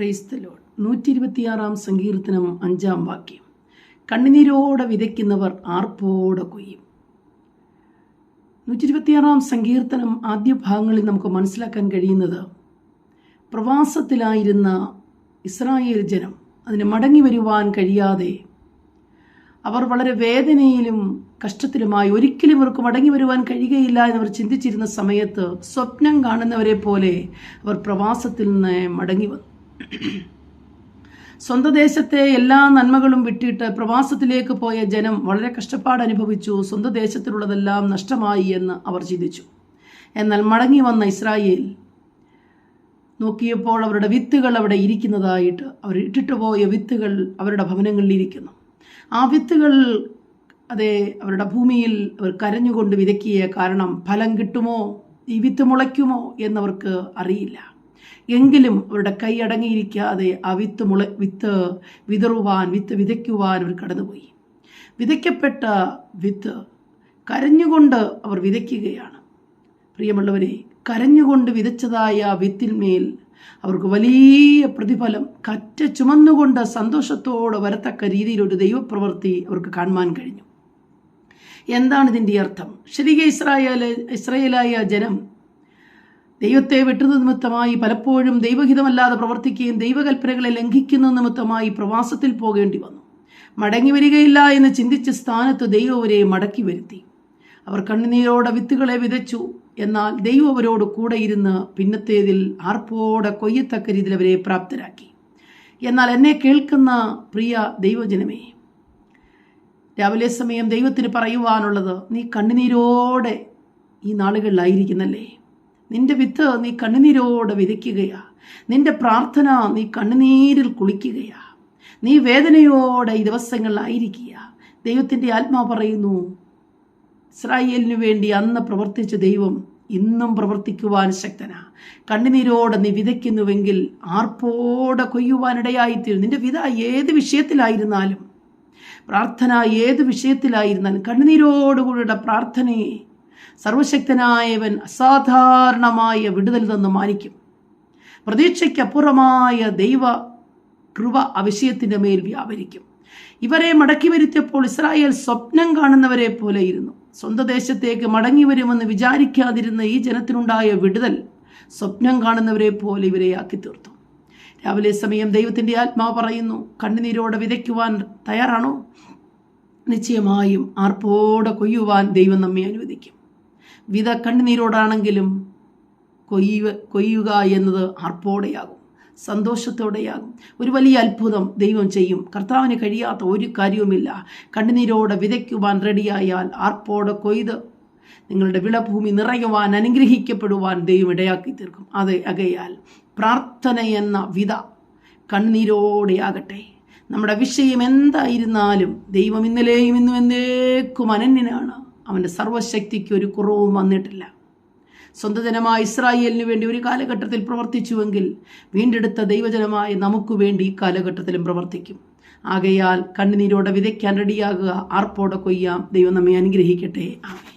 ക്രൈസ്തലോൺ നൂറ്റി ഇരുപത്തിയാറാം സങ്കീർത്തനം അഞ്ചാം വാക്യം. കണ്ണുനീരോടെ വിതയ്ക്കുന്നവർ ആർപ്പോടെ കൊയ്യും. നൂറ്റി ഇരുപത്തിയാറാം സങ്കീർത്തനം ആദ്യ ഭാഗങ്ങളിൽ നമുക്ക് മനസ്സിലാക്കാൻ കഴിയുന്നത് പ്രവാസത്തിലായിരുന്ന ഇസ്രായേൽ ജനം അതിന് മടങ്ങി വരുവാൻ കഴിയാതെ അവർ വളരെ വേദനയിലും കഷ്ടത്തിലുമായി ഒരിക്കലും ഇവർക്ക് മടങ്ങി വരുവാൻ കഴിയുകയില്ല എന്നവർ ചിന്തിച്ചിരുന്ന സമയത്ത് സ്വപ്നം കാണുന്നവരെ പോലെ അവർ പ്രവാസത്തിൽ നിന്ന് മടങ്ങി വന്നു. സ്വന്തം ദേശത്തെ എല്ലാ നന്മകളും വിട്ടിട്ട് പ്രവാസത്തിലേക്ക് പോയ ജനം വളരെ കഷ്ടപ്പാട് അനുഭവിച്ചു സ്വന്തം ദേശത്തിലുള്ളതെല്ലാം നഷ്ടമായി എന്ന് അവർ ചിന്തിച്ചു. എന്നാൽ മടങ്ങി വന്ന ഇസ്രായേൽ നോക്കിയപ്പോൾ അവരുടെ വിത്തുകൾ അവിടെ ഇരിക്കുന്നതായിട്ട് അവർ ഇട്ടിട്ട് പോയ വിത്തുകൾ അവരുടെ ഭവനങ്ങളിൽ ഇരിക്കുന്നു. ആ വിത്തുകൾ അതെ അവരുടെ ഭൂമിയിൽ അവർ കരഞ്ഞുകൊണ്ട് വിതക്കിയ കാരണം ഫലം കിട്ടുമോ? ഈ വിത്ത് മുളയ്ക്കുമോ എന്നവർക്ക് അറിയില്ല. എങ്കിലും അവരുടെ കൈയടങ്ങിയിരിക്കാതെ ആ വിത്ത് മുള വിത്ത് വിതറുവാൻ വിത്ത് വിതയ്ക്കുവാൻ അവർ കടന്നുപോയി. വിതയ്ക്കപ്പെട്ട വിത്ത് കരഞ്ഞുകൊണ്ട് അവർ വിതയ്ക്കുകയാണ്. പ്രിയമുള്ളവരെ കരഞ്ഞുകൊണ്ട് വിതച്ചതായ വിത്തിന്മേൽ അവർക്ക് വലിയ പ്രതിഫലം കറ്റ ചുമന്നുകൊണ്ട് സന്തോഷത്തോടെ വരത്തക്ക രീതിയിൽ ഒരു ദൈവപ്രവൃത്തി അവർക്ക് കാണുവാൻ കഴിഞ്ഞു. എന്താണ് ഇതിന്റെ അർത്ഥം? ശരിക്കും ഇസ്രായേൽ ഇസ്രയേലായ ജനം ദൈവത്തെ വെട്ടുന്ന നിമിത്തമായി പലപ്പോഴും ദൈവഹിതമല്ലാതെ പ്രവർത്തിക്കുകയും ദൈവകൽപ്പനകളെ ലംഘിക്കുന്ന നിമിത്തമായി പ്രവാസത്തിൽ പോകേണ്ടി വന്നു. മടങ്ങി വരികയില്ല എന്ന് ചിന്തിച്ച സ്ഥാനത്ത് ദൈവം അവരെ മടക്കി വരുത്തി. അവർ കണ്ണുനീരോടെ വിത്തുകളെ വിതച്ചു. എന്നാൽ ദൈവം അവരോട് കൂടെ ഇരുന്ന് പിന്നത്തേതിൽ ആർപ്പോടെ കൊയ്യത്തക്ക രീതിയിൽ അവരെ പ്രാപ്തരാക്കി. എന്നാൽ എന്നെ കേൾക്കുന്ന പ്രിയ ദൈവജനമേ രാവിലെ സമയം ദൈവത്തിന് പറയുവാനുള്ളത് നീ കണ്ണുനീരോടെ ഈ നാളുകളിലായിരിക്കുന്നല്ലേ? നിന്റെ വിത്ത് നീ കണ്ണുനീരോടെ വിതയ്ക്കുകയാ. നിന്റെ പ്രാർത്ഥന നീ കണ്ണുനീരിൽ കുളിക്കുകയാ. നീ വേദനയോടെ ഈ ദിവസങ്ങളിലായിരിക്കുക ദൈവത്തിന്റെ ആത്മാ പറയുന്നു ഇസ്രായേലിനു വേണ്ടി അന്ന് പ്രവർത്തിച്ച ദൈവം ഇന്നും പ്രവർത്തിക്കുവാൻ ശക്തനാ. കണ്ണുനീരോടെ നീ വിതയ്ക്കുന്നുവെങ്കിൽ ആർപ്പോടെ കൊയ്യുവാനിടയായിത്തീരും. നിന്റെ വിത ഏത് വിഷയത്തിലായിരുന്നാലും പ്രാർത്ഥന ഏത് വിഷയത്തിലായിരുന്നാലും കണ്ണുനീരോടുകൂടിയുള്ള പ്രാർത്ഥനയെ സർവശക്തനായവൻ അസാധാരണമായ വിടുതൽ തന്ന് മാനിക്കും. പ്രതീക്ഷയ്ക്കപ്പുറമായ ദൈവ കൃപ അവിഷയത്തിന്റെ വിഷയത്തിന്റെ മേൽ വ്യാപരിക്കും. ഇവരെ മടക്കി വരുത്തിയപ്പോൾ ഇസ്രായേൽ സ്വപ്നം കാണുന്നവരെ പോലെ ഇരുന്നു. സ്വന്തം ദേശത്തേക്ക് മടങ്ങി വരുമെന്ന് വിചാരിക്കാതിരുന്ന ഈ ജനത്തിനുണ്ടായ വിടുതൽ സ്വപ്നം കാണുന്നവരെ പോലെ ഇവരെ ആക്കി തീർത്തു. രാവിലെ സമയം ദൈവത്തിന്റെ ആത്മാവ് പറയുന്നു കണ്ണുനീരോടെ വിതയ്ക്കുവാൻ തയ്യാറാണോ? നിശ്ചയമായും ആർപ്പോടെ കൊയ്യുവാൻ ദൈവം നമ്മെ അനുവദിക്കും. വിത കണ്ണുനീരോടാണെങ്കിലും കൊയ്യുക കൊയ്യുക എന്നത് അർപ്പോടെയാകും സന്തോഷത്തോടെയാകും. ഒരു വലിയ അത്ഭുതം ദൈവം ചെയ്യും. കർത്താവിന് കഴിയാത്ത ഒരു കാര്യവുമില്ല. കണ്ണുനീരോടെ വിതയ്ക്കുവാൻ റെഡിയായാൽ ആർപ്പോടെ കൊയ്ത് നിങ്ങളുടെ വിളഭൂമി നിറയുവാൻ അനുഗ്രഹിക്കപ്പെടുവാൻ ദൈവം ഇടയാക്കി തീർക്കും അത് അകയാൽ പ്രാർത്ഥന എന്ന വിത കണ്ണുനീരോടെയാകട്ടെ നമ്മുടെ വിഷയം എന്തായിരുന്നാലും ദൈവം ഇന്നലെയും ഇന്നും എന്നേക്കും അനന്യനാണ്. അവന്റെ സർവശക്തിക്ക് ഒരു കുറവും വന്നിട്ടില്ല. സ്വന്തം ജനമായ ഇസ്രായേലിന് വേണ്ടി ഒരു കാലഘട്ടത്തിൽ പ്രവർത്തിച്ചുവെങ്കിൽ വീണ്ടെടുത്ത ദൈവജനമായി നമുക്ക് വേണ്ടി ഈ കാലഘട്ടത്തിലും പ്രവർത്തിക്കും. ആകയാൽ കണ്ണുനീരോടെ വിതയ്ക്കാൻ റെഡിയാകുക. ആർപ്പോടെ കൊയ്യാം. ദൈവം നമ്മെ അനുഗ്രഹിക്കട്ടെ. ആമേൻ.